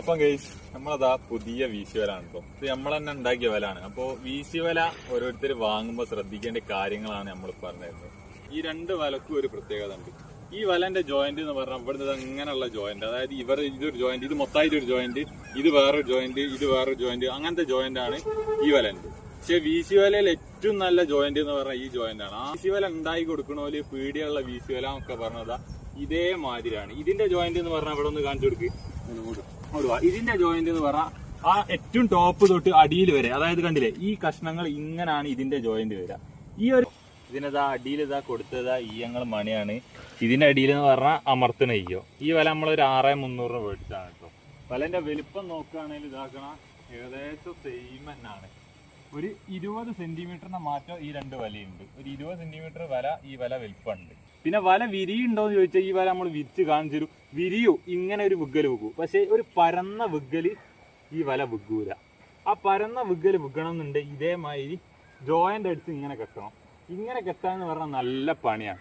അപ്പം ഗൈസ് നമ്മളതാ പുതിയ വീശി വലാണ് കേട്ടോ ഇത് നമ്മൾ തന്നെ ഉണ്ടാക്കിയ വലാണ് അപ്പോ സി വല ഓരോരുത്തർ വാങ്ങുമ്പോൾ ശ്രദ്ധിക്കേണ്ട കാര്യങ്ങളാണ് നമ്മൾ പറഞ്ഞിരുന്നത്. ഈ രണ്ട് വലക്കും ഒരു പ്രത്യേകത ഉണ്ട്. ഈ വലന്റെ ജോയിന്റ് എന്ന് പറഞ്ഞാൽ ഇവിടുന്ന് അങ്ങനെയുള്ള ജോയിന്റ് അതായത് ഇവർ ഇതൊരു ജോയിന്റ് ഇത് മൊത്തമായിട്ട് ഒരു ജോയിന്റ് ഇത് വേറൊരു ജോയിന്റ് ഇത് വേറൊരു ജോയിന്റ് അങ്ങനത്തെ ജോയിന്റ് ആണ് ഈ വലന്റെ പക്ഷെ വി സി വലയിൽ ഏറ്റവും നല്ല ജോയിന്റ് എന്ന് പറഞ്ഞാൽ ഈ ജോയിന്റ് ആണ്. ആ സി വല ഉണ്ടാക്കി കൊടുക്കണോൽ പീടിയുള്ള വി സി വല എന്നൊക്കെ പറഞ്ഞതാ ഇതേമാതിരിയാണ്. ഇതിന്റെ ജോയിന്റ് എന്ന് പറഞ്ഞാൽ ഇവിടെ ഒന്ന് കാണിച്ചു കൊടുക്ക്. ഓടുക. ഇതിന്റെ ജോയിന്റ് എന്ന് പറഞ്ഞാൽ ആ ഏറ്റവും ടോപ്പ് തൊട്ട് അടിയിൽ വരെ അതായത് കണ്ടില്ലേ ഈ കഷ്ണങ്ങൾ ഇങ്ങനാണ് ഇതിന്റെ ജോയിന്റ് വരിക. ഈ ഒരു ഇതിനതാ അടിയിൽ ഇതാ കൊടുത്തതാ ഈയങ്ങൾ മണിയാണ്. ഇതിന്റെ അടിയിൽ എന്ന് പറഞ്ഞാൽ അമർത്തണ ഈയോ ഈ വില നമ്മളൊരു ആറ് മുന്നൂറ് രൂപ മേടിച്ചാണ് കേട്ടോ. വലന്റെ വലിപ്പം നോക്കുകയാണെങ്കിൽ ഇതാക്കണ ഏകദേശം സെയിം തന്നെയാണ്. ഒരു ഇരുപത് സെന്റിമീറ്ററിന്റെ മാറ്റം ഈ രണ്ട് വലയുണ്ട്. ഒരു ഇരുപത് സെന്റിമീറ്റർ വല ഈ വല വലിപ്പമുണ്ട്. പിന്നെ വല വിരിയുണ്ടോ എന്ന് ചോദിച്ചാൽ ഈ വല നമ്മൾ വിരിച്ച് കാണിച്ചു വിരിയൂ ഇങ്ങനെ ഒരു വിഗ്ഗൽ വിൽക്കൂ പക്ഷേ ഒരു പരന്ന വിഗ്ഗൽ ഈ വല വിഗ്ഗൂല ആ പരന്ന വിഗ്ഗൽ വിൽക്കണം എന്നുണ്ടെങ്കിൽ ഇതേമാതിരി ജോയിന്റ് അടിച്ച് ഇങ്ങനെ കെട്ടണം. ഇങ്ങനെ കെട്ടാന്ന് പറഞ്ഞാൽ നല്ല പണിയാണ്.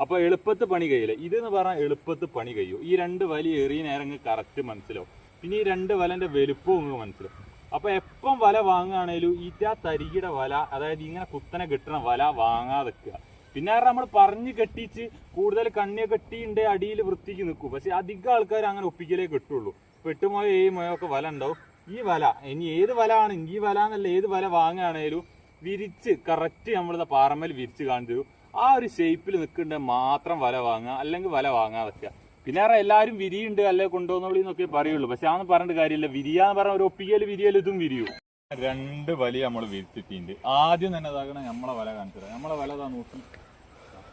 അപ്പോൾ എളുപ്പത്ത് പണി കഴിയില്ല. ഇതെന്ന് പറഞ്ഞാൽ എളുപ്പത്ത് പണി കഴിയും. ഈ രണ്ട് വലിയ എറിയ നേരം കറക്റ്റ് മനസ്സിലാവും. പിന്നെ ഈ രണ്ട് വലന്റെ വലുപ്പവും നിങ്ങൾക്ക് മനസ്സിലാവും. അപ്പോൾ എപ്പം വല വാങ്ങുകയാണേലും ഈറ്റാ തരികിയുടെ വല അതായത് ഇങ്ങനെ കുത്തനെ കിട്ടണ വല വാങ്ങാതെ വെക്കുക പിന്നെ നമ്മൾ പറഞ്ഞു കെട്ടിച്ച് കൂടുതൽ കണ്ണി കെട്ടിണ്ട് അടിയിൽ വൃത്തിക്ക് നിൽക്കും. പക്ഷെ അധികം ആൾക്കാർ അങ്ങനെ ഒപ്പിക്കലേ കിട്ടുള്ളൂ. പെട്ടുമോയോ ഏഴ് മോയോ ഒക്കെ വല ഉണ്ടാവും. ഈ വല ഇനി ഏത് വല ആണ്? ഈ വല എന്നല്ല ഏത് വല വാങ്ങുകയാണേലും വിരിച്ച് കറക്റ്റ് നമ്മളിത് പാറമ്മൽ വിരിച്ച് കാണിച്ചു തരും. ആ ഒരു ഷേപ്പിൽ നിൽക്കുന്നുണ്ട് മാത്രം വല വാങ്ങുക അല്ലെങ്കിൽ വല വാങ്ങാതെ വെക്കുക. പിന്നെ പറഞ്ഞാൽ എല്ലാവരും വിരിയുണ്ട് അല്ലെ കൊണ്ടുപോകുന്നവളി എന്നൊക്കെ പറയുള്ളൂ. പക്ഷെ അതൊന്നും പറഞ്ഞിട്ട് കാര്യമില്ല. വിരിയാന്ന് പറഞ്ഞ ഒരു ഒപ്പിക്കൽ വിരിയൽ ഇതും വിരിയൂ. രണ്ട് വലിയ നമ്മൾ വിരിച്ചിട്ടുണ്ട്. ആദ്യം തന്നെ ഇതാകണം നമ്മളെ വല കാണിച്ചു തരാം. നമ്മളെ വല ഇതാ നോക്കി.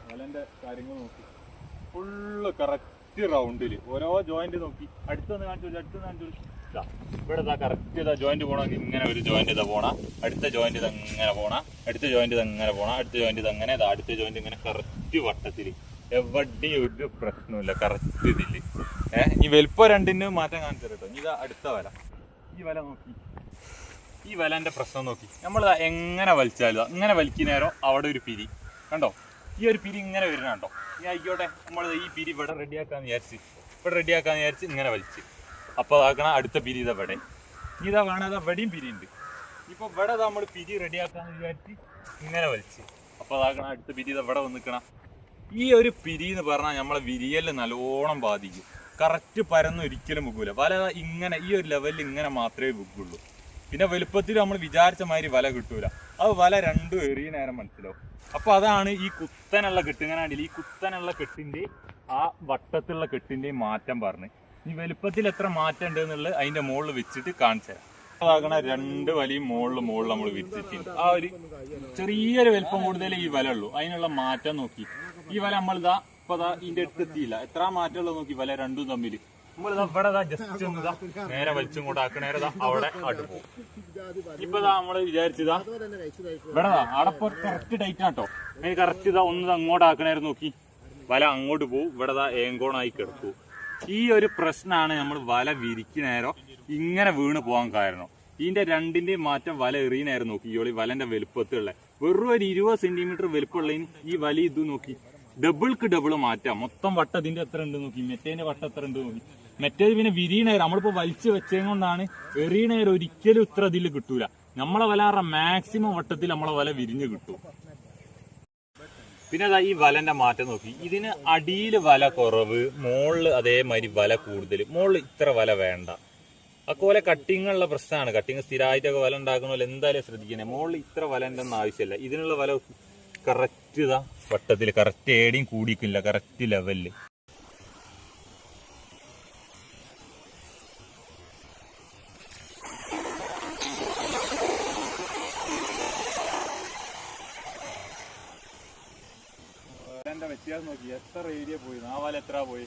വലന്റെ കാര്യങ്ങൾ നോക്കി. ഫുള്ള് കറക്റ്റ് റൗണ്ടിൽ ഓരോ ജോയിന്റ് നോക്കി. അടുത്തൊന്ന് കാണിച്ചു അടുത്തൊന്ന് കാണിച്ചു ഇവിടെ കറക്റ്റ് ഇതാ ജോയിന്റ് പോണ ഇങ്ങനെ ഒരു ജോയിന്റ് ഇതാ പോണ. അടുത്ത ജോയിന്റ് ഇത് അങ്ങനെ പോണ. അടുത്ത ജോയിന്റ് ഇത് അങ്ങനെ പോണ. അടുത്ത ജോയിന്റ് ഇത് അങ്ങനെ ഇതാ. അടുത്ത ജോയിന്റ് ഇങ്ങനെ കറക്റ്റ് വട്ടത്തിൽ. എവിടെയും ഒരു പ്രശ്നമില്ല കറക്റ്റ് ഇതിൽ. ഏഹ് ഈ വലിപ്പം രണ്ടിന് മാറ്റം കാണിച്ചു കേട്ടോ ഇനി ഇതാ അടുത്ത വല. ഈ വല നോക്കി. ഈ വലന്റെ പ്രശ്നം നോക്കി. നമ്മൾ എങ്ങനെ വലിച്ചാലും ഇങ്ങനെ വലിക്കുന്നേരം അവിടെ ഒരു പിരി. കണ്ടോ? ഈ ഒരു പിരി ഇങ്ങനെ വരുന്ന കേട്ടോ ഇനി ആയിക്കോട്ടെ നമ്മൾ ഈ പിരി ഇവിടെ റെഡിയാക്കാന്ന് വിചാരിച്ച് ഇവിടെ റെഡിയാക്കാന്ന് വിചാരിച്ച് ഇങ്ങനെ വലിച്ച്. അപ്പോൾ അതാക്കണ അടുത്ത പിരി ഇതാ ഇവിടെ. ഇതാ വേണം അതാ ഇവിടെയും പിരി ഉണ്ട് ഇപ്പോൾ ഇവിടെ നമ്മൾ പിരി റെഡിയാക്കാന്ന് വിചാരിച്ച് ഇങ്ങനെ വലിച്ച്. അപ്പോൾ അതാക്കണ അടുത്ത പിരി ഇതാ ഇവിടെ വന്നിക്കണം. ഈ ഒരു പിരി എന്ന് പറഞ്ഞാൽ നമ്മളെ വിരിയൽ നല്ലോണം ബാധിക്കും. കറക്റ്റ് പരന്ന് ഒരിക്കലും വിൽക്കൂല വല ഇങ്ങനെ ഈ ഒരു ലെവലിൽ ഇങ്ങനെ മാത്രമേ വിൽക്കുള്ളൂ പിന്നെ വലുപ്പത്തിൽ നമ്മൾ വിചാരിച്ച മാതിരി വല കിട്ടൂല. അത് വല രണ്ടും എറിയ നേരം മനസ്സിലാവും. അപ്പൊ അതാണ് ഈ കുത്തനുള്ള കെട്ട്. ഞാൻ? ഈ കുത്തനുള്ള കെട്ടിന്റെ ആ വട്ടത്തിലുള്ള കെട്ടിന്റെ മാറ്റം പറഞ്ഞ്. ഈ വലുപ്പത്തിൽ എത്ര മാറ്റം ഉണ്ട് എന്നുള്ളത് അതിന്റെ മുകളിൽ വെച്ചിട്ട് കാണിച്ചു തരാം. രണ്ട് വലിയ മുകളിൽ മുകളിൽ നമ്മൾ വിരിച്ചിട്ടുണ്ട്. ആ ഒരു ചെറിയൊരു വലുപ്പം കൂടുതൽ ഈ വല ഉള്ളൂ. അതിനുള്ള മാറ്റം നോക്കി. ഈ വല നമ്മളിതാ ഇപ്പൊ ഇതിന്റെ അടുത്ത് എത്തിയില്ല. എത്ര മാറ്റമുള്ള നോക്കി വല രണ്ടും തമ്മിൽ നമ്മളിതാ ഇവിടെ ജസ്റ്റ് ഒന്ന് നേരെ വലിച്ചും കൂടെ ആക്കണേരതാ അവിടെ ആട്ട് പോകും. ഇപ്പൊ നമ്മൾ വിചാരിച്ചതാ ഇവിടെ അവിടെ കറക്റ്റ് ടൈറ്റ് ആട്ടോ അതിന് കറക്റ്റ് ഇതാ ഒന്ന് അങ്ങോട്ട് ആക്കണേരം നോക്കി. വല അങ്ങോട്ട് പോകും ഇവിടെ ദാ ഏങ്കോണായി കിടക്കൂ. ഈ ഒരു പ്രശ്നമാണ് നമ്മൾ വല വിരിക്കുന്നേരോ ഇങ്ങനെ വീണ് പോകാൻ കാരണം. ഇതിന്റെ രണ്ടിന്റെയും മാറ്റം വല എറിയുന്നേരം നോക്കി ഈ വലന്റെ വലുപ്പത്തിലുള്ള. വെറും ഒരു ഇരുപത് സെന്റിമീറ്റർ വലുപ്പമുള്ളതിന് ഈ വലി ഇത് നോക്കി. ഡബിൾക്ക് ഡബിൾ മാറ്റാം. മൊത്തം വട്ടം ഇതിന്റെ എത്ര ഉണ്ട് നോക്കി. മെറ്റേന്റെ വട്ട എത്ര ഉണ്ട് നോക്കി. മറ്റേത് പിന്നെ വിരിയണേരം നമ്മളിപ്പോ വലിച്ചു വെച്ചത് കൊണ്ടാണ് എറിയണേരം ഒരിക്കലും ഇത്ര ഇതിൽ കിട്ടൂല. നമ്മളെ വല മാക്സിമം വട്ടത്തിൽ നമ്മളെ വല വിരിഞ്ഞു കിട്ടും. പിന്നെ അതാ ഈ വലന്റെ മാറ്റം നോക്കി. ഇതിന് അടിയിൽ വല കുറവ് മുകളിൽ അതേമാതിരി വല കൂടുതൽ മുകളിൽ ഇത്ര വല വേണ്ട. അതുപോലെ കട്ടിങ്ങുള്ള പ്രശ്നമാണ്. കട്ടിങ് സ്ഥിരമായിട്ടൊക്കെ വല ഉണ്ടാക്കണമല്ലോ എന്തായാലും ശ്രദ്ധിക്കണേ. മോളിൽ ഇത്ര വല ഒന്നും ആവശ്യമില്ല. ഇതിനുള്ള വല കറക്റ്റ് ഇതാ. വട്ടത്തിൽ കറക്റ്റ് ഏടിയും കൂടിക്കില്ല കറക്റ്റ് ലെവലിൽ എത്ര ഏരിയ പോയി? നാവാലെത്ര പോയി?